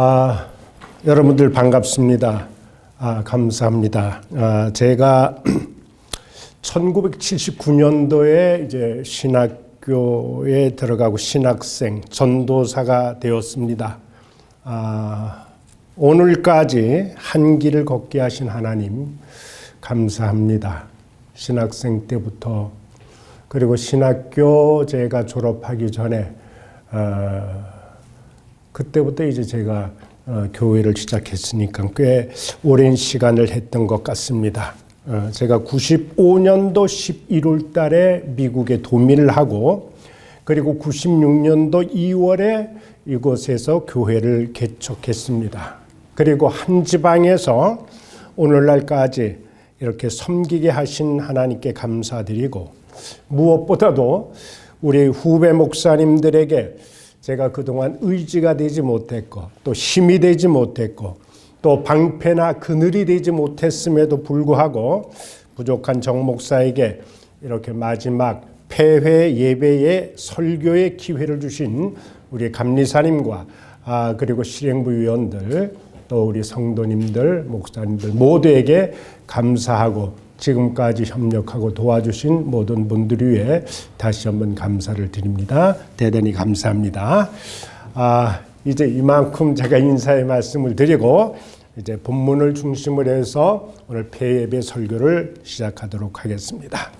아, 여러분들 반갑습니다. 아, 감사합니다. 아, 제가 1979년도에 이제 신학교에 들어가고 신학생 전도사가 되었습니다. 아, 오늘까지 한 길을 걷게 하신 하나님 감사합니다. 신학생 때부터 그리고 신학교 제가 졸업하기 전에 어, 그때부터 이제 제가 어, 교회를 시작했으니까 꽤 오랜 시간을 했던 것 같습니다. 어, 제가 95년도 11월 달에 미국에 도민을 하고 그리고 96년도 2월에 이곳에서 교회를 개척했습니다. 그리고 한 지방에서 오늘날까지 이렇게 섬기게 하신 하나님께 감사드리고 무엇보다도 우리 후배 목사님들에게 제가 그동안 의지가 되지 못했고 또 힘이 되지 못했고 또 방패나 그늘이 되지 못했음에도 불구하고 부족한 정 목사에게 이렇게 마지막 폐회 예배의 설교의 기회를 주신 우리 감리사님과 아 그리고 실행부 위원들 또 우리 성도님들 목사님들 모두에게 감사하고 지금까지 협력하고 도와주신 모든 분들 위해 다시 한번 감사를 드립니다. 대단히 감사합니다. 아, 이제 이만큼 제가 인사의 말씀을 드리고 이제 본문을 중심으로 해서 오늘 폐예배 설교를 시작하도록 하겠습니다.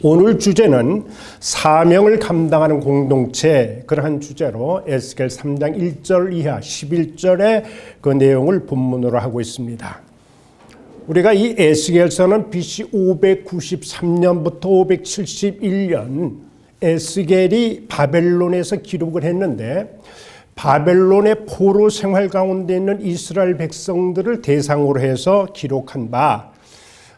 오늘 주제는 사명을 감당하는 공동체 그러한 주제로 에스겔 3장 1절 이하 11절의 그 내용을 본문으로 하고 있습니다. 우리가 이 에스겔서는 BC 593년부터 571년 에스겔이 바벨론에서 기록을 했는데 바벨론의 포로 생활 가운데 있는 이스라엘 백성들을 대상으로 해서 기록한 바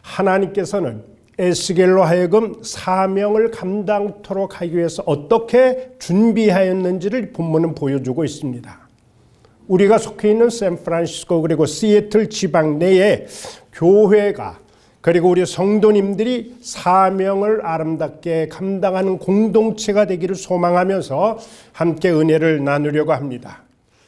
하나님께서는 에스겔로 하여금 사명을 감당토록 하기 위해서 어떻게 준비하였는지를 본문은 보여주고 있습니다. 우리가 속해 있는 샌프란시스코 그리고 시애틀 지방 내에 교회가 그리고 우리 성도님들이 사명을 아름답게 감당하는 공동체가 되기를 소망하면서 함께 은혜를 나누려고 합니다.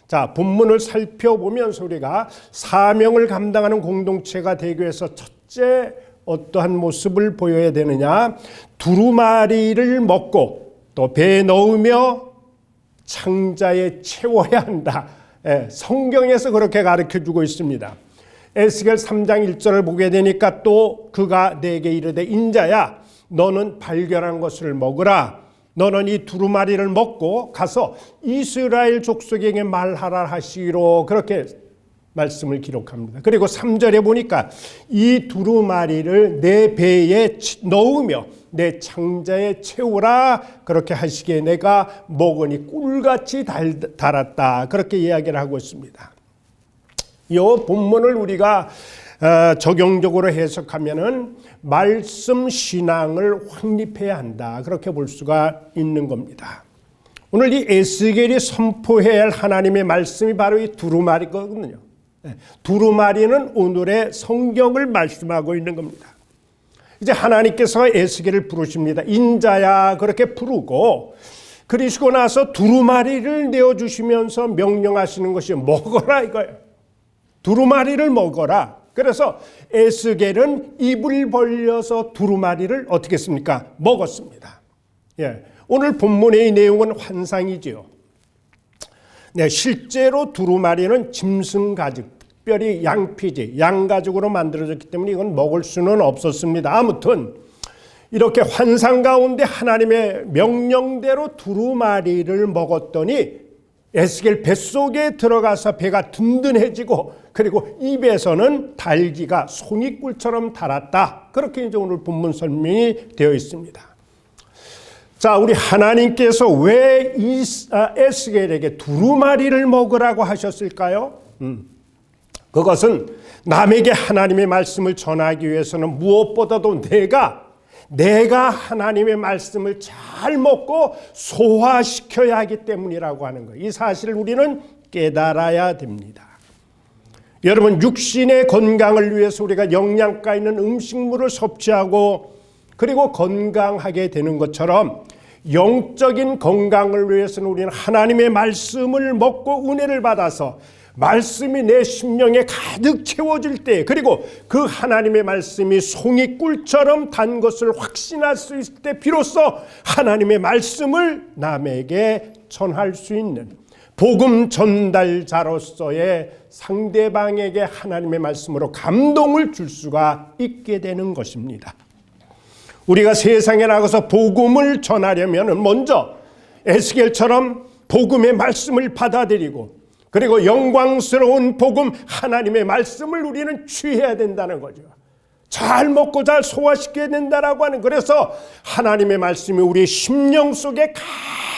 자, 본문을 살펴보면서 우리가 사명을 감당하는 공동체가 되기 위해서 첫째 어떠한 모습을 보여야 되느냐? 두루마리를 먹고 또 배에 넣으며 창자에 채워야 한다. 예, 성경에서 그렇게 가르쳐 주고 있습니다. 에스겔 3장 1절을 보게 되니까 또 그가 내게 이르되 인자야 너는 발견한 것을 먹으라 너는 이 두루마리를 먹고 가서 이스라엘 족속에게 말하라 하시기로 그렇게 말씀을 기록합니다. 그리고 3절에 보니까 이 두루마리를 내 배에 넣으며 내 창자에 채우라 그렇게 하시기에 내가 먹으니 꿀같이 달았다 그렇게 이야기를 하고 있습니다. 이 본문을 우리가 어, 적용적으로 해석하면은 말씀 신앙을 확립해야 한다. 그렇게 볼 수가 있는 겁니다. 오늘 이 에스겔이 선포해야 할 하나님의 말씀이 바로 이 두루마리거든요. 네, 두루마리는 오늘의 성경을 말씀하고 있는 겁니다. 이제 하나님께서 에스겔을 부르십니다. 인자야 그렇게 부르고 그러시고 나서 두루마리를 내어 주시면서 명령하시는 것이 먹어라 이거예요. 두루마리를 먹어라. 그래서 에스겔은 입을 벌려서 두루마리를 어떻게 했습니까? 먹었습니다. 예. 오늘 본문의 내용은 환상이지요. 네, 실제로 두루마리는 짐승 가죽, 특별히 양피지, 양가죽으로 만들어졌기 때문에 이건 먹을 수는 없었습니다. 아무튼 이렇게 환상 가운데 하나님의 명령대로 두루마리를 먹었더니 에스겔 뱃속에 들어가서 배가 든든해지고 그리고 입에서는 달기가 송이꿀처럼 달았다. 그렇게 이제 오늘 본문 설명이 되어 있습니다. 자, 우리 하나님께서 왜 아, 에스겔에게 두루마리를 먹으라고 하셨을까요? 음. 그것은 남에게 하나님의 말씀을 전하기 위해서는 무엇보다도 내가 내가 하나님의 말씀을 잘 먹고 소화시켜야 하기 때문이라고 하는 거예요. 이 사실을 우리는 깨달아야 됩니다. 여러분 육신의 건강을 위해서 우리가 영양가 있는 음식물을 섭취하고 그리고 건강하게 되는 것처럼 영적인 건강을 위해서는 우리는 하나님의 말씀을 먹고 은혜를 받아서 말씀이 내 심령에 가득 채워질 때 그리고 그 하나님의 말씀이 송이 꿀처럼 단 것을 확신할 수 있을 때 비로소 하나님의 말씀을 남에게 전할 수 있는 복음 전달자로서의 상대방에게 하나님의 말씀으로 감동을 줄 수가 있게 되는 것입니다. 우리가 세상에 나가서 복음을 전하려면 먼저 에스겔처럼 복음의 말씀을 받아들이고 그리고 영광스러운 복음 하나님의 말씀을 우리는 취해야 된다는 거죠. 잘 먹고 잘 소화시켜야 된다라고 하는 그래서 하나님의 말씀이 우리 심령 속에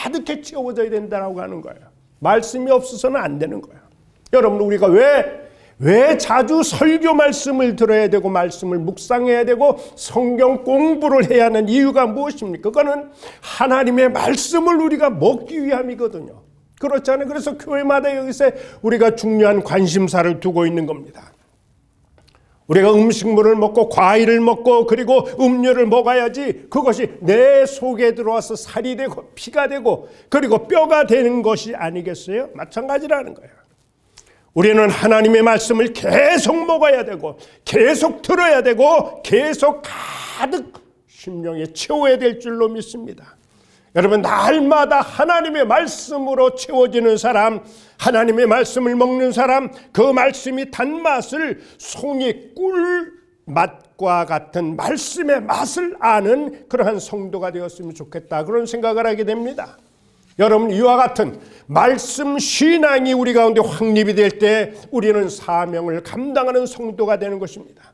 가득히 채워져야 된다라고 하는 거예요. 말씀이 없어서는 안 되는 거예요. 여러분 우리가 왜 왜 자주 설교 말씀을 들어야 되고 말씀을 묵상해야 되고 성경 공부를 해야 하는 이유가 무엇입니까? 그거는 하나님의 말씀을 우리가 먹기 위함이거든요. 그렇잖아요. 그래서 교회마다 여기서 우리가 중요한 관심사를 두고 있는 겁니다. 우리가 음식물을 먹고 과일을 먹고 그리고 음료를 먹어야지 그것이 내 속에 들어와서 살이 되고 피가 되고 그리고 뼈가 되는 것이 아니겠어요? 마찬가지라는 거예요. 우리는 하나님의 말씀을 계속 먹어야 되고 계속 들어야 되고 계속 가득 심령에 채워야 될 줄로 믿습니다. 여러분 날마다 하나님의 말씀으로 채워지는 사람, 하나님의 말씀을 먹는 사람, 그 말씀이 단맛을 송이 꿀 맛과 같은 말씀의 맛을 아는 그러한 성도가 되었으면 좋겠다 그런 생각을 하게 됩니다. 여러분 이와 같은 말씀 신앙이 우리 가운데 확립이 될 때 우리는 사명을 감당하는 성도가 되는 것입니다.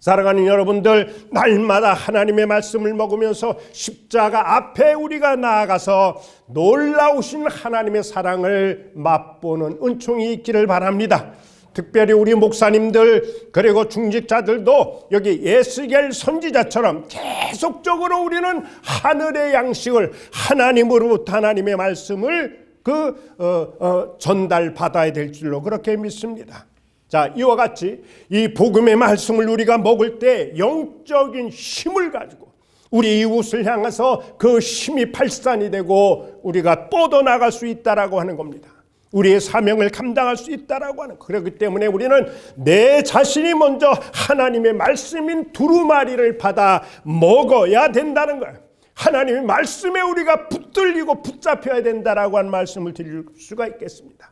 사랑하는 여러분들 날마다 하나님의 말씀을 먹으면서 십자가 앞에 우리가 나아가서 놀라우신 하나님의 사랑을 맛보는 은총이 있기를 바랍니다. 특별히 우리 목사님들 그리고 중직자들도 여기 예스겔 선지자처럼 계속적으로 우리는 하늘의 양식을 하나님으로부터 하나님의 말씀을 그 어, 어, 전달 받아야 될 줄로 그렇게 믿습니다. 자 이와 같이 이 복음의 말씀을 우리가 먹을 때 영적인 힘을 가지고 우리 이웃을 향해서 그 힘이 발산이 되고 우리가 뻗어나갈 수 있다라고 하는 겁니다. 우리의 사명을 감당할 수 있다라고 하는 그렇기 때문에 우리는 내 자신이 먼저 하나님의 말씀인 두루마리를 받아 먹어야 된다는 거예요. 하나님의 말씀에 우리가 붙들리고 붙잡혀야 된다라고 하는 말씀을 드릴 수가 있겠습니다.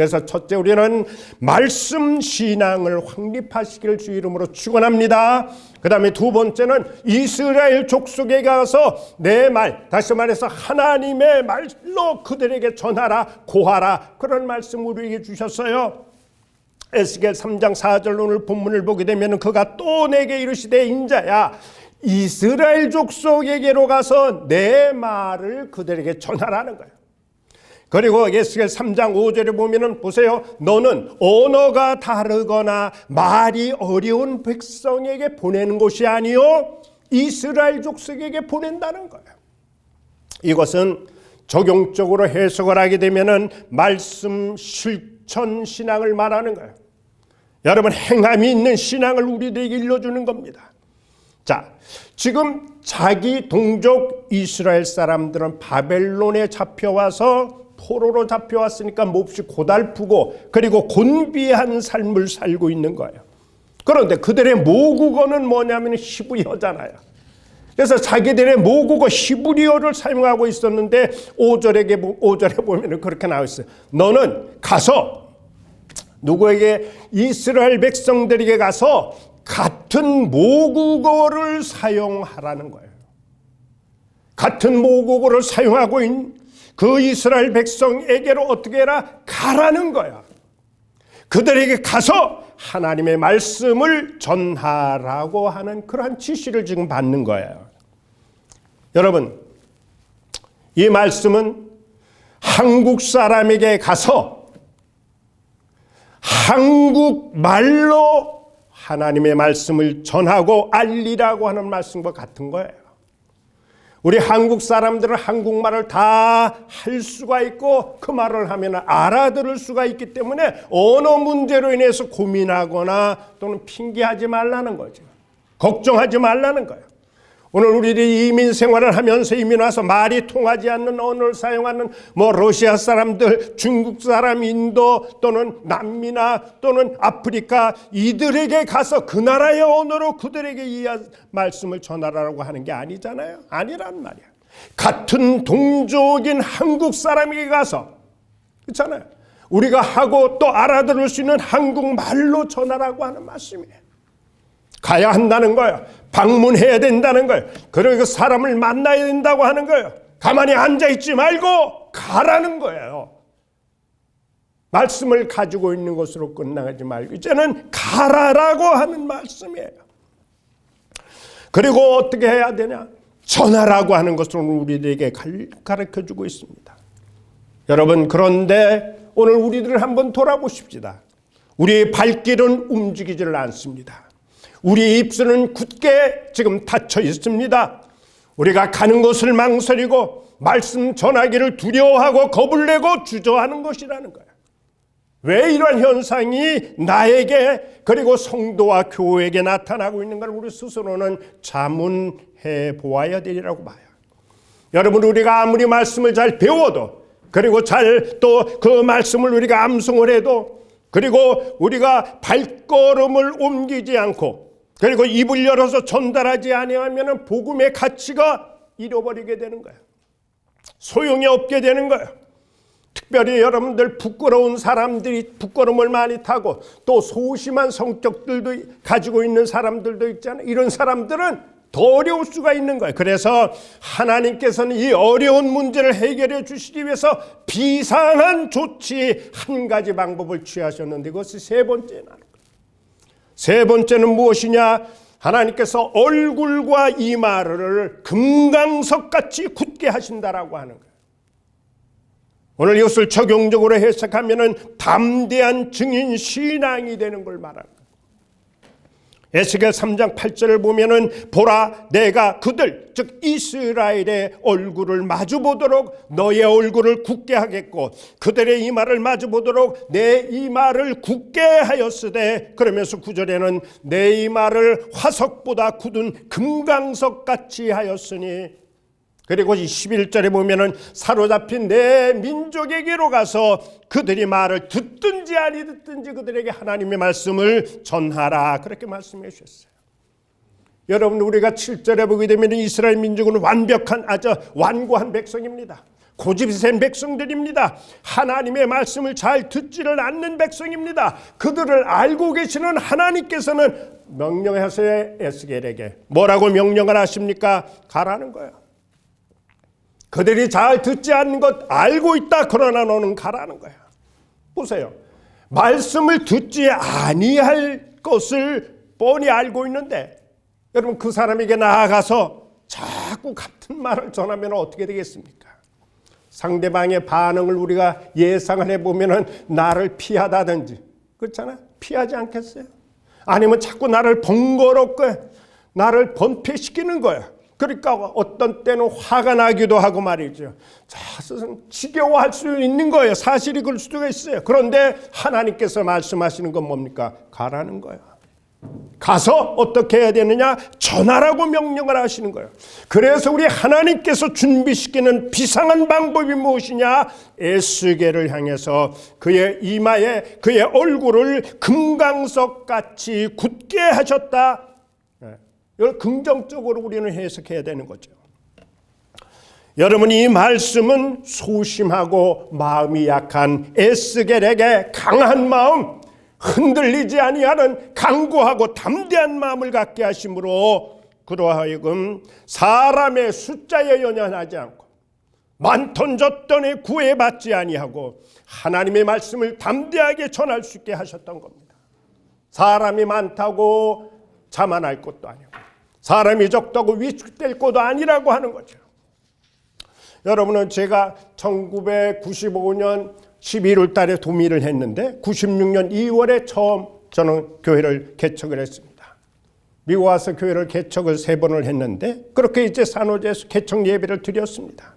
그래서 첫째 우리는 말씀 신앙을 확립하시기를 주 이름으로 축원합니다. 그다음에 두 번째는 이스라엘 족속에 가서 내 말 다시 말해서 하나님의 말로 그들에게 전하라 고하라 그런 말씀 우리에게 주셨어요. 에스겔 3장 4절 오늘 본문을 보게 되면 그가 또 내게 이르시되 인자야 이스라엘 족속에게로 가서 내 말을 그들에게 전하라는 거예요. 그리고 예수겔 3장 5절에 보면은 보세요. 너는 언어가 다르거나 말이 어려운 백성에게 보내는 것이 아니요 이스라엘 족속에게 보낸다는 거예요. 이것은 적용적으로 해석을 하게 되면은 말씀 실천 신앙을 말하는 거예요. 여러분 행함이 있는 신앙을 우리들에게 일러주는 겁니다. 자, 지금 자기 동족 이스라엘 사람들은 바벨론에 잡혀와서 포로로 잡혀왔으니까 몹시 고달프고 그리고 곤비한 삶을 살고 있는 거예요. 그런데 그들의 모국어는 뭐냐면 히브리어잖아요. 그래서 자기들의 모국어 히브리어를 사용하고 있었는데 5절에 5절에 보면 그렇게 나와 있어요. 너는 가서 누구에게 이스라엘 백성들에게 가서 같은 모국어를 사용하라는 거예요. 같은 모국어를 사용하고 있는 그 이스라엘 백성에게로 어떻게 해라? 가라는 거야. 그들에게 가서 하나님의 말씀을 전하라고 하는 그러한 지시를 지금 받는 거예요. 여러분, 이 말씀은 한국 사람에게 가서 한국 말로 하나님의 말씀을 전하고 알리라고 하는 말씀과 같은 거예요. 우리 한국 사람들은 한국말을 다 할 수가 있고 그 말을 하면 알아들을 수가 있기 때문에 언어 문제로 인해서 고민하거나 또는 핑계하지 말라는 거죠. 걱정하지 말라는 거예요. 오늘 우리들이 이민 생활을 하면서 이민 와서 말이 통하지 않는 언어를 사용하는 뭐 러시아 사람들, 중국 사람, 인도 또는 남미나 또는 아프리카 이들에게 가서 그 나라의 언어로 그들에게 이 말씀을 전하라고 하는 게 아니잖아요. 아니란 말이야. 같은 동족인 한국 사람에게 가서 그렇잖아요. 우리가 하고 또 알아들을 수 있는 한국말로 전하라고 하는 말씀이에요. 가야 한다는 거예요. 방문해야 된다는 거예요. 그리고 그 사람을 만나야 된다고 하는 거예요. 가만히 앉아 있지 말고 가라는 거예요. 말씀을 가지고 있는 것으로 끝나지 말고 이제는 가라라고 하는 말씀이에요. 그리고 어떻게 해야 되냐? 전하라고 하는 것으로 우리에게 가르쳐 주고 있습니다. 여러분 그런데 오늘 우리들을 한번 돌아보십시다. 우리의 발길은 움직이지를 않습니다. 우리 입술은 굳게 지금 닫혀 있습니다. 우리가 가는 것을 망설이고 말씀 전하기를 두려워하고 겁을 내고 주저하는 것이라는 거예요. 왜 이러한 현상이 나에게 그리고 성도와 교회에게 나타나고 있는 걸 우리 스스로는 자문해 보아야 되리라고 봐요. 여러분 우리가 아무리 말씀을 잘 배워도 그리고 잘 또 그 말씀을 우리가 암송을 해도 그리고 우리가 발걸음을 옮기지 않고 그리고 입을 열어서 전달하지 아니하면 복음의 가치가 잃어버리게 되는 거예요. 소용이 없게 되는 거예요. 특별히 여러분들 부끄러운 사람들이 부끄러움을 많이 타고 또 소심한 성격들도 가지고 있는 사람들도 있잖아요. 이런 사람들은 더 어려울 수가 있는 거예요. 그래서 하나님께서는 이 어려운 문제를 해결해 주시기 위해서 비상한 조치 한 가지 방법을 취하셨는데 그것이 세 번째 나 세 번째는 무엇이냐? 하나님께서 얼굴과 이마를 금강석같이 굳게 하신다라고 하는 거예요. 오늘 이것을 적용적으로 해석하면은 담대한 증인 신앙이 되는 걸 거예요. 에스겔 3장 8절을 보면은 보라 내가 그들 즉 이스라엘의 얼굴을 마주 보도록 너의 얼굴을 굳게 하겠고 그들의 이마를 마주 보도록 내 이마를 굳게 하였으되 그러면서 구절에는 내 이마를 화석보다 굳은 금강석 같이 하였으니 그리고 11절에 보면은 사로잡힌 내 민족에게로 가서 그들이 말을 듣든지 아니 듣든지 그들에게 하나님의 말씀을 전하라. 그렇게 말씀해 주셨어요. 여러분 우리가 7절에 보게 되면 이스라엘 민족은 완벽한 아주 완고한 백성입니다. 고집이 센 백성들입니다. 하나님의 말씀을 잘 듣지를 않는 백성입니다. 그들을 알고 계시는 하나님께서는 명령하세요 에스겔에게 뭐라고 명령을 하십니까? 가라는 거예요. 그들이 잘 듣지 않는 것 알고 있다. 그러나 너는 가라는 거야. 보세요. 말씀을 듣지 아니할 것을 뻔히 알고 있는데 여러분 그 사람에게 나아가서 자꾸 같은 말을 전하면 어떻게 되겠습니까? 상대방의 반응을 우리가 예상을 해보면 나를 피하다든지 그렇잖아 피하지 않겠어요? 아니면 자꾸 나를 번거롭게 나를 번패시키는 거야. 그러니까 어떤 때는 화가 나기도 하고 말이죠. 자, 지겨워할 수 있는 거예요. 사실이 그럴 수도 있어요. 그런데 하나님께서 말씀하시는 건 뭡니까? 가라는 거예요. 가서 어떻게 해야 되느냐? 전하라고 명령을 하시는 거예요. 그래서 우리 하나님께서 준비시키는 비상한 방법이 무엇이냐? 에스겔을 향해서 그의 이마에 그의 얼굴을 금강석 같이 굳게 하셨다. 이걸 긍정적으로 우리는 해석해야 되는 거죠. 여러분 이 말씀은 소심하고 마음이 약한 에스겔에게 강한 마음, 흔들리지 아니하는 강구하고 담대한 마음을 갖게 하심으로 그러하여금 사람의 숫자에 연연하지 않고 많던 졌더니 구애받지 아니하고 하나님의 말씀을 담대하게 전할 수 있게 하셨던 겁니다. 사람이 많다고 자만할 것도 아니고 사람이 적다고 위축될 것도 아니라고 하는 거죠. 여러분은 제가 1995년 11월 달에 도미를 했는데 96년 2월에 처음 저는 교회를 개척을 했습니다. 미국 와서 교회를 개척을 세 번을 했는데 그렇게 이제 산호제에서 개척 예배를 드렸습니다.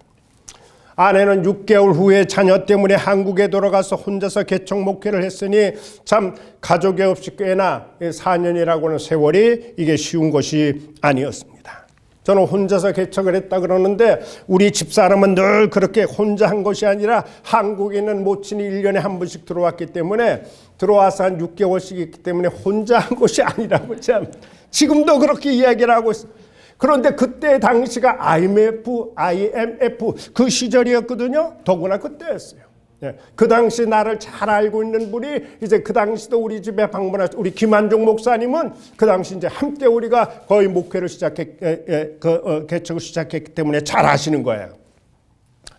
아내는 6개월 후에 자녀 때문에 한국에 돌아가서 혼자서 개척 목회를 했으니 참 가족이 없이 꽤나 4년이라고 하는 세월이 이게 쉬운 것이 아니었습니다. 저는 혼자서 개척을 했다 그러는데 우리 집사람은 늘 그렇게 혼자 한 것이 아니라 한국에 있는 모친이 1년에 한 번씩 들어왔기 때문에 들어와서 한 6개월씩 있기 때문에 혼자 한 것이 아니라고 참 지금도 그렇게 이야기를 하고 있어요. 그런데 그때 당시가 IMF, IMF 그 시절이었거든요. 더구나 그때였어요. 예, 그 당시 나를 잘 알고 있는 분이 이제 그 당시도 우리 집에 방문하셨 우리 김한종 목사님은 그 당시 이제 함께 우리가 거의 목회를 시작했 예, 예, 그 어, 개척을 시작했기 때문에 잘 아시는 거예요.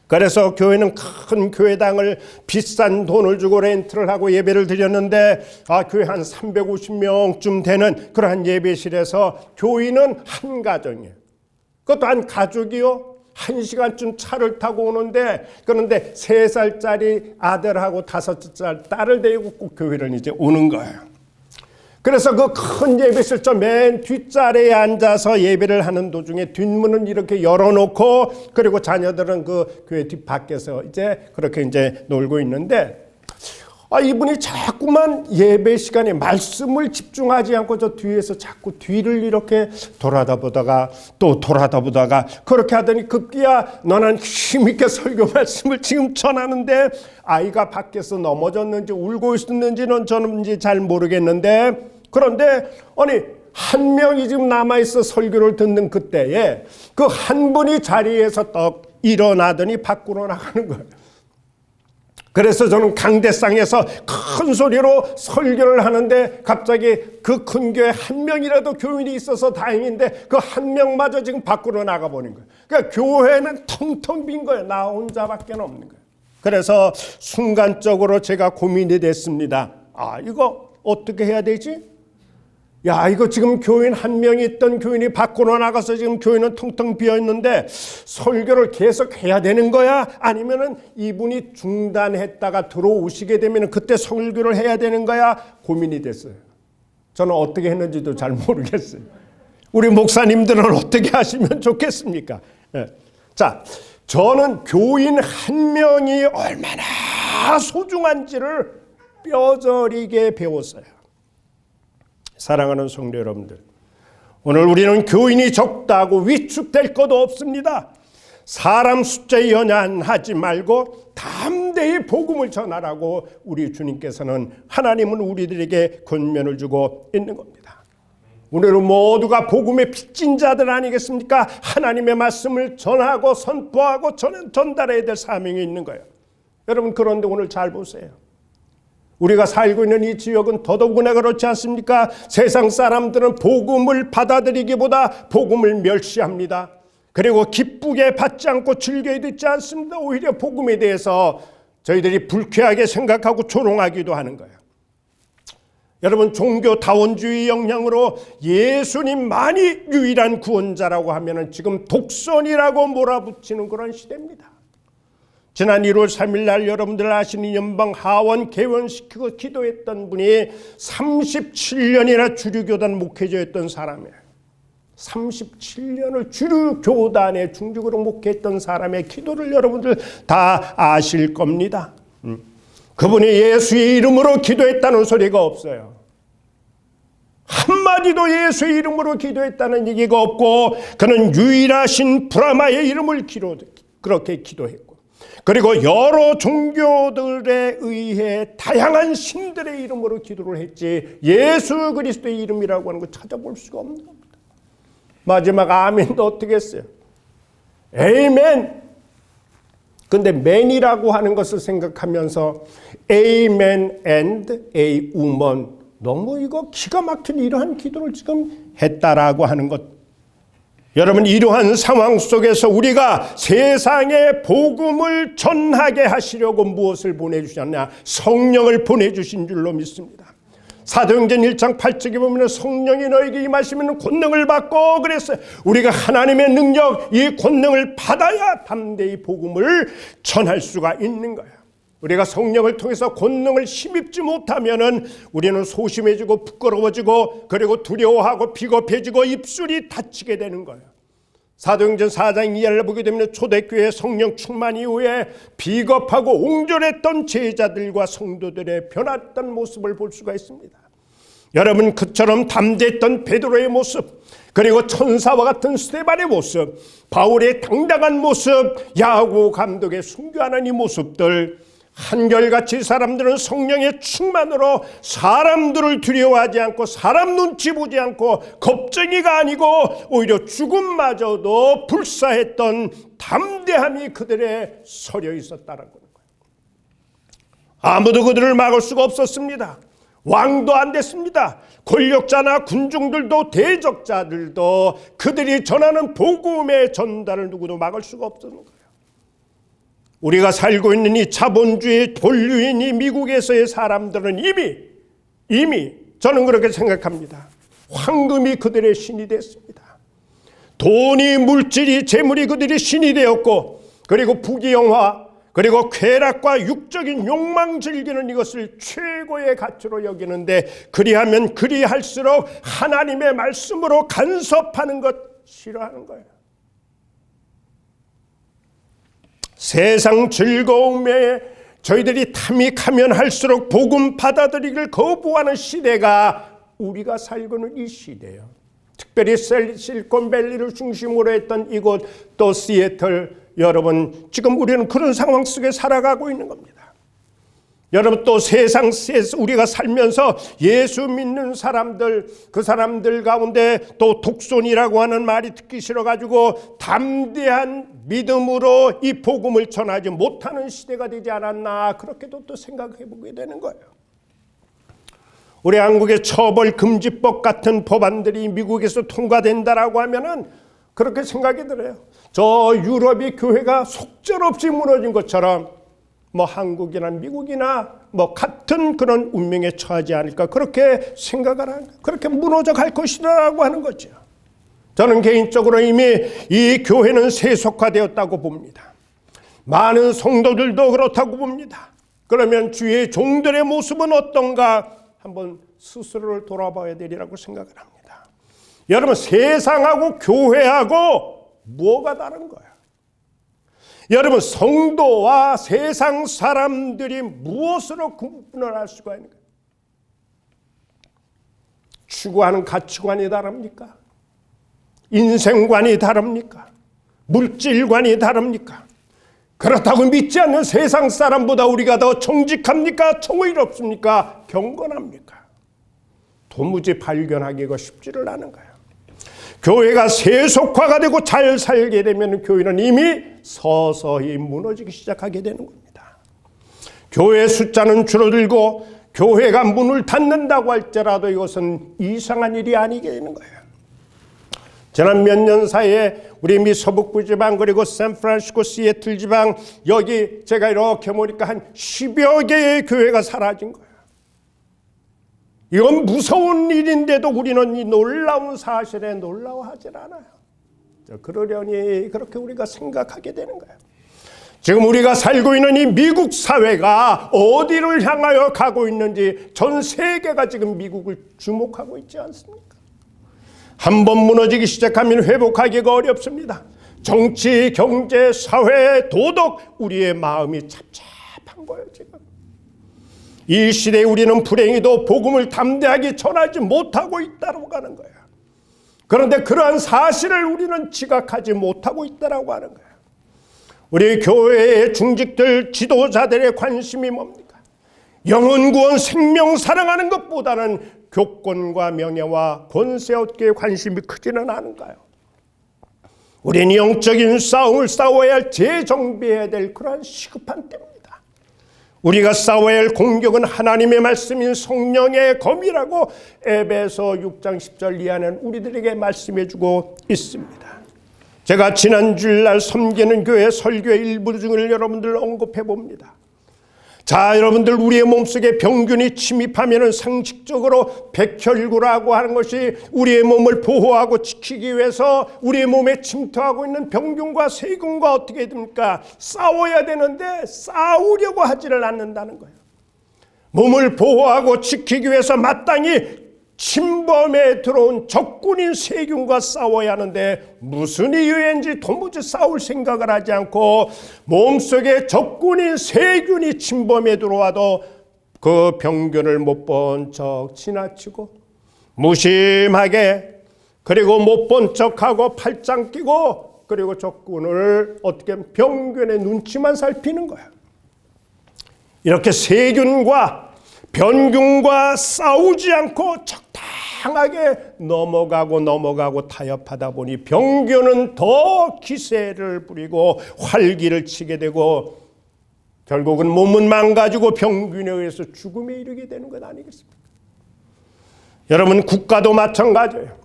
그래서 교회는 큰 교회당을 비싼 돈을 주고 렌트를 하고 예배를 드렸는데 아 교회 한 350명쯤 되는 그러한 예배실에서 교인은 한 가정이에요. 그것도 한 가족이요. 한 시간쯤 차를 타고 오는데 그런데 세 살짜리 아들하고 다섯 살 딸을 데리고 꼭 교회를 이제 오는 거예요. 그래서 그 큰 예배실 저 맨 뒷자리에 앉아서 예배를 하는 도중에 뒷문은 이렇게 열어놓고 그리고 자녀들은 그 교회 뒷 밖에서 이제 그렇게 이제 놀고 있는데 아 이분이 자꾸만 예배 시간에 말씀을 집중하지 않고 저 뒤에서 자꾸 뒤를 이렇게 돌아다 보다가 또 돌아다 보다가 그렇게 하더니 급기야 너는 힘있게 설교 말씀을 지금 전하는데 아이가 밖에서 넘어졌는지 울고 있었는지는 저는 잘 모르겠는데 그런데 아니 한 명이 지금 남아 있어 설교를 듣는 그때에 그 한 분이 자리에서 떡 일어나더니 밖으로 나가는 거예요. 그래서 저는 강대상에서 큰 소리로 설교를 하는데 갑자기 그 큰 교회 한 명이라도 교인이 있어서 다행인데 그 한 명마저 지금 밖으로 나가버린 거예요. 그러니까 교회는 텅텅 빈 거예요. 나 혼자밖에 없는 거예요. 그래서 순간적으로 제가 고민이 됐습니다. 아, 이거 어떻게 해야 되지? 야, 이거 지금 교인 한 명이 있던 교인이 밖으로 나가서 지금 교인은 텅텅 비어 있는데 설교를 계속 해야 되는 거야? 아니면은 이분이 중단했다가 들어오시게 되면 그때 설교를 해야 되는 거야? 고민이 됐어요. 저는 어떻게 했는지도 잘 모르겠어요. 우리 목사님들은 어떻게 하시면 좋겠습니까? 예. 자, 저는 교인 한 명이 얼마나 소중한지를 뼈저리게 배웠어요. 사랑하는 성도 여러분들, 오늘 우리는 교인이 적다고 위축될 것도 없습니다. 사람 숫자에 연연하지 말고 담대히 복음을 전하라고 우리 주님께서는 하나님은 우리들에게 권면을 주고 있는 겁니다. 오늘은 모두가 복음의 빚진 자들 아니겠습니까? 하나님의 말씀을 전하고 선포하고 전, 전달해야 될 사명이 있는 거예요. 여러분 그런데 오늘 잘 보세요. 우리가 살고 있는 이 지역은 더더구나 그렇지 않습니까? 세상 사람들은 복음을 받아들이기보다 복음을 멸시합니다. 그리고 기쁘게 받지 않고 즐겨 듣지 않습니다. 오히려 복음에 대해서 저희들이 불쾌하게 생각하고 조롱하기도 하는 거예요. 여러분 종교 다원주의 영향으로 예수님만이 유일한 구원자라고 하면은 지금 독선이라고 몰아붙이는 그런 시대입니다. 지난 1월 3일 날 여러분들 아시는 연방 하원 개원시키고 기도했던 분이 37년이나 주류교단 목회자였던 사람이에요. 37년을 주류교단의 중직으로 목회했던 사람의 기도를 여러분들 다 아실 겁니다. 음. 그분이 예수의 이름으로 기도했다는 소리가 없어요. 한마디도 예수의 이름으로 기도했다는 얘기가 없고 그는 유일하신 브라마의 이름을 기도, 그렇게 기도했고 그리고 여러 종교들에 의해 다양한 신들의 이름으로 기도를 했지 예수 그리스도의 이름이라고 하는 거 찾아볼 수가 없는 겁니다. 마지막 아멘도 어떻게 했어요? 에이멘. 근데 맨이라고 하는 것을 생각하면서 amen and a woman 너무 이거 기가 막힌 이러한 기도를 지금 했다라고 하는 것. 여러분 이러한 상황 속에서 우리가 세상에 복음을 전하게 하시려고 무엇을 보내주셨냐? 성령을 보내주신 줄로 믿습니다. 사도행전 1장 8절에 보면 성령이 너에게 임하시면 권능을 받고 그랬어요. 우리가 하나님의 능력, 이 권능을 받아야 담대히 복음을 전할 수가 있는 거예요. 우리가 성령을 통해서 권능을 힘입지 못하면은 우리는 소심해지고 부끄러워지고 그리고 두려워하고 비겁해지고 입술이 닫히게 되는 거예요. 사도행전 4장 2절을 보게 되면 초대교회 성령 충만 이후에 비겁하고 옹졸했던 제자들과 성도들의 변했던 모습을 볼 수가 있습니다. 여러분 그처럼 담대했던 베드로의 모습 그리고 천사와 같은 스테반의 모습 바울의 당당한 모습 야구 감독의 순교하는 이 모습들 한결같이 사람들은 성령의 충만으로 사람들을 두려워하지 않고 사람 눈치 보지 않고 겁쟁이가 아니고 오히려 죽음마저도 불사했던 담대함이 그들의 서려 있었다는 거예요. 아무도 그들을 막을 수가 없었습니다. 왕도 안 됐습니다. 권력자나 군중들도 대적자들도 그들이 전하는 복음의 전달을 누구도 막을 수가 없었는 거예요. 우리가 살고 있는 이 자본주의 본류인 이 미국에서의 사람들은 이미 이미 저는 그렇게 생각합니다. 황금이 그들의 신이 됐습니다. 돈이 물질이 재물이 그들의 신이 되었고 그리고 부귀영화 그리고 쾌락과 육적인 욕망 즐기는 이것을 최고의 가치로 여기는데 그리하면 그리할수록 하나님의 말씀으로 간섭하는 것 싫어하는 거예요. 세상 즐거움에 저희들이 탐이 가면 할수록 복음 받아들이기를 거부하는 시대가 우리가 살고 있는 이 시대예요. 특별히 실리콘밸리를 중심으로 했던 이곳 또 시애틀 여러분 지금 우리는 그런 상황 속에 살아가고 있는 겁니다. 여러분 또 세상 우리가 살면서 예수 믿는 사람들 그 사람들 가운데 또 독손이라고 하는 말이 듣기 싫어 가지고 담대한 믿음으로 이 복음을 전하지 못하는 시대가 되지 않았나 그렇게도 또 생각해 보게 되는 거예요. 우리 한국의 처벌 금지법 같은 법안들이 미국에서 통과된다라고 하면은 그렇게 생각이 들어요. 저 유럽의 교회가 속절없이 무너진 것처럼 뭐 한국이나 미국이나 뭐 같은 그런 운명에 처하지 않을까 그렇게 생각을 하는 그렇게 무너져 갈 것이라고 하는 거죠. 저는 개인적으로 이미 이 교회는 세속화되었다고 봅니다. 많은 성도들도 그렇다고 봅니다. 그러면 주의 종들의 모습은 어떤가 한번 스스로를 돌아봐야 되리라고 생각을 합니다. 여러분 세상하고 교회하고 뭐가 다른 거야? 여러분 성도와 세상 사람들이 무엇으로 구분을 할 수가 있는가? 추구하는 가치관이 다릅니까? 인생관이 다릅니까? 물질관이 다릅니까? 그렇다고 믿지 않는 세상 사람보다 우리가 더 정직합니까? 정의롭습니까? 경건합니까? 도무지 발견하기가 쉽지를 않은 거예요. 교회가 세속화가 되고 잘 살게 되면 교회는 이미 서서히 무너지기 시작하게 되는 겁니다. 교회 숫자는 줄어들고 교회가 문을 닫는다고 할지라도 이것은 이상한 일이 아니게 되는 거예요. 지난 몇 년 사이에 우리 미 서북부 지방 그리고 샌프란시스코 시애틀 지방 여기 제가 이렇게 보니까 한 10여 개의 교회가 사라진 거예요. 이건 무서운 일인데도 우리는 이 놀라운 사실에 놀라워하지 않아요. 그러려니 그렇게 우리가 생각하게 되는 거예요. 지금 우리가 살고 있는 이 미국 사회가 어디를 향하여 가고 있는지 전 세계가 지금 미국을 주목하고 있지 않습니까? 한 번 무너지기 시작하면 회복하기가 어렵습니다. 정치, 경제, 사회, 도덕, 우리의 마음이 잡잡한 거예요, 지금. 이 시대에 우리는 불행히도 복음을 담대하게 전하지 못하고 있다고 하는 거야. 그런데 그러한 사실을 우리는 지각하지 못하고 있다고 하는 거야. 우리 교회의 중직들 지도자들의 관심이 뭡니까? 영혼 구원 생명 사랑하는 것보다는 교권과 명예와 권세 얻기에 관심이 크지는 않은가요? 우리는 영적인 싸움을 싸워야 할 재정비해야 될 그러한 시급한 때입니다. 우리가 싸워야 할 공격은 하나님의 말씀인 성령의 검이라고 에베소 6장 10절 이하는 우리들에게 말씀해 주고 있습니다. 제가 지난 주일날 섬기는 교회 설교의 일부 중을 여러분들 언급해 봅니다. 자, 여러분들 우리의 몸속에 병균이 침입하면 상식적으로 백혈구라고 하는 것이 우리의 몸을 보호하고 지키기 위해서 우리의 몸에 침투하고 있는 병균과 세균과 어떻게 됩니까? 싸워야 되는데 싸우려고 하지를 않는다는 거예요. 몸을 보호하고 지키기 위해서 마땅히 침범에 들어온 적군인 세균과 싸워야 하는데 무슨 이유인지 도무지 싸울 생각을 하지 않고 몸속에 적군인 세균이 침범에 들어와도 그 병균을 못 본 척 지나치고 무심하게 그리고 못 본 척하고 팔짱 끼고 그리고 적군을 어떻게 병균의 눈치만 살피는 거야. 이렇게 세균과 변균과 싸우지 않고 적당하게 넘어가고 넘어가고 타협하다 보니 병균은 더 기세를 부리고 활기를 치게 되고 결국은 몸은 망가지고 병균에 의해서 죽음에 이르게 되는 것 아니겠습니까? 여러분 국가도 마찬가지예요.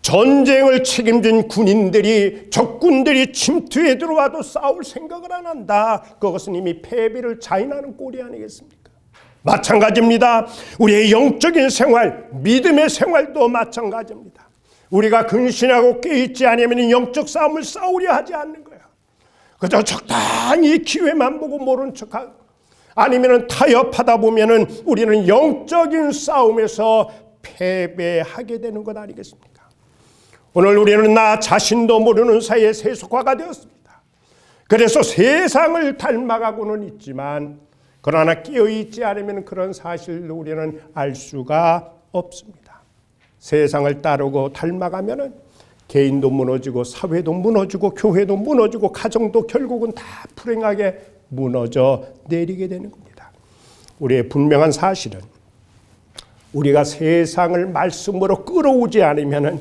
전쟁을 책임진 군인들이 적군들이 침투해 들어와도 싸울 생각을 안 한다. 그것은 이미 패배를 자인하는 꼴이 아니겠습니까? 마찬가지입니다. 우리의 영적인 생활, 믿음의 생활도 마찬가지입니다. 우리가 근신하고 깨있지 않으면 영적 싸움을 싸우려 하지 않는 거야. 그저 적당히 기회만 보고 모른 척하고 아니면 타협하다 보면은 우리는 영적인 싸움에서 패배하게 되는 것 아니겠습니까? 오늘 우리는 나 자신도 모르는 사이에 세속화가 되었습니다. 그래서 세상을 닮아가고는 있지만 그러나 깨어있지 않으면 그런 사실을 우리는 알 수가 없습니다. 세상을 따르고 닮아가면은 개인도 무너지고 사회도 무너지고 교회도 무너지고 가정도 결국은 다 불행하게 무너져 내리게 되는 겁니다. 우리의 분명한 사실은 우리가 세상을 말씀으로 끌어오지 않으면은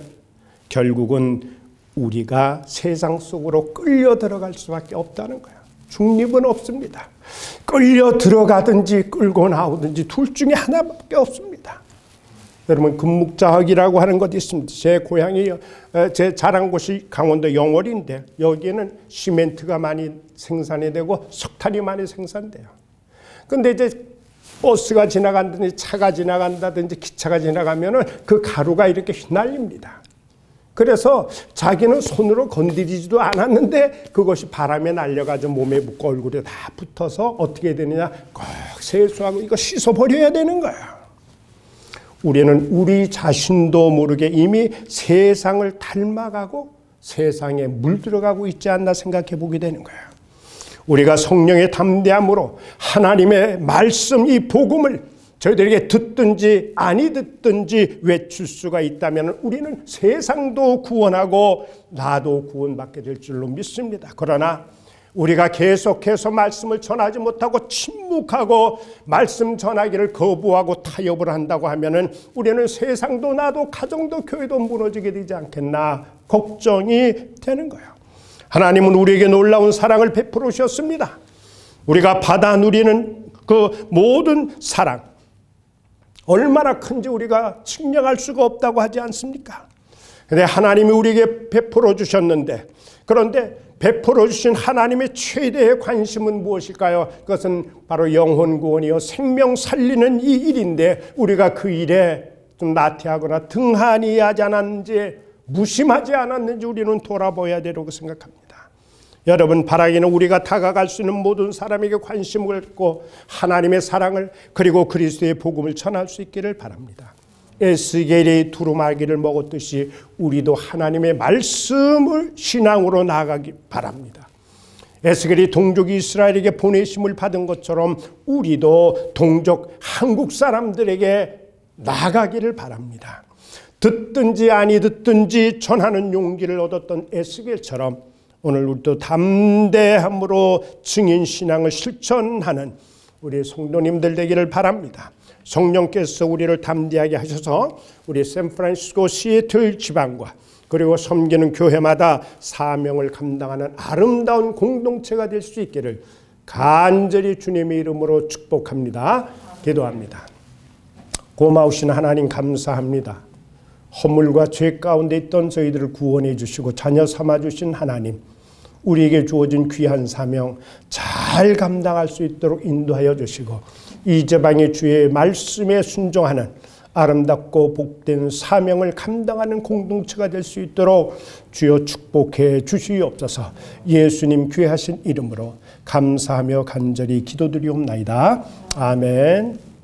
결국은 우리가 세상 속으로 끌려 들어갈 수밖에 없다는 거야. 중립은 없습니다. 끌려 들어가든지 끌고 나오든지 둘 중에 하나밖에 없습니다. 여러분 금묵자학이라고 하는 것이 있습니다. 제 고향이 제 자란 곳이 강원도 영월인데 여기에는 시멘트가 많이 생산이 되고 석탄이 많이 생산돼요. 근데 이제 버스가 지나간다든지 차가 지나간다든지 기차가 지나가면은 그 가루가 이렇게 휘날립니다. 그래서 자기는 손으로 건드리지도 않았는데 그것이 바람에 날려가지고 몸에 묻고 얼굴에 다 붙어서 어떻게 되느냐 꼭 세수하고 이거 씻어버려야 되는 거야. 우리는 우리 자신도 모르게 이미 세상을 닮아가고 세상에 물들어가고 있지 않나 생각해 보게 되는 거야. 우리가 성령의 담대함으로 하나님의 말씀 이 복음을 저희들에게 듣든지 아니 듣든지 외칠 수가 있다면 우리는 세상도 구원하고 나도 구원받게 될 줄로 믿습니다. 그러나 우리가 계속해서 말씀을 전하지 못하고 침묵하고 말씀 전하기를 거부하고 타협을 한다고 하면은 우리는 세상도 나도 가정도 교회도 무너지게 되지 않겠나 걱정이 되는 거예요. 하나님은 우리에게 놀라운 사랑을 베풀어 주셨습니다. 우리가 받아 누리는 그 모든 사랑, 얼마나 큰지 우리가 측량할 수가 없다고 하지 않습니까? 근데 하나님이 우리에게 베풀어 주셨는데 그런데 베풀어 주신 하나님의 최대의 관심은 무엇일까요? 그것은 바로 영혼 구원이요 생명 살리는 이 일인데 우리가 그 일에 좀 나태하거나 등한히 하지 않았는지 무심하지 않았는지 우리는 돌아봐야 되라고 생각합니다. 여러분 바라기는 우리가 다가갈 수 있는 모든 사람에게 관심을 갖고 하나님의 사랑을 그리고 그리스도의 복음을 전할 수 있기를 바랍니다. 에스겔이 두루마기를 먹었듯이 우리도 하나님의 말씀을 신앙으로 나아가기 바랍니다. 에스겔이 동족 이스라엘에게 보내심을 받은 것처럼 우리도 동족 한국 사람들에게 나가기를 바랍니다. 듣든지 아니 듣든지 전하는 용기를 얻었던 에스겔처럼 오늘 우리도 담대함으로 증인 신앙을 실천하는 우리 성도님들 되기를 바랍니다. 성령께서 우리를 담대하게 하셔서 우리 샌프란시스코 시애틀 지방과 그리고 섬기는 교회마다 사명을 감당하는 아름다운 공동체가 될 수 있기를 간절히 주님의 이름으로 축복합니다. 기도합니다. 고마우신 하나님 감사합니다. 허물과 죄 가운데 있던 저희들을 구원해 주시고 자녀 삼아 주신 하나님 우리에게 주어진 귀한 사명 잘 감당할 수 있도록 인도하여 주시고 이 제방의 주의 말씀에 순종하는 아름답고 복된 사명을 감당하는 공동체가 될 수 있도록 주여 축복해 주시옵소서 예수님 귀하신 이름으로 감사하며 간절히 기도드리옵나이다. 아멘.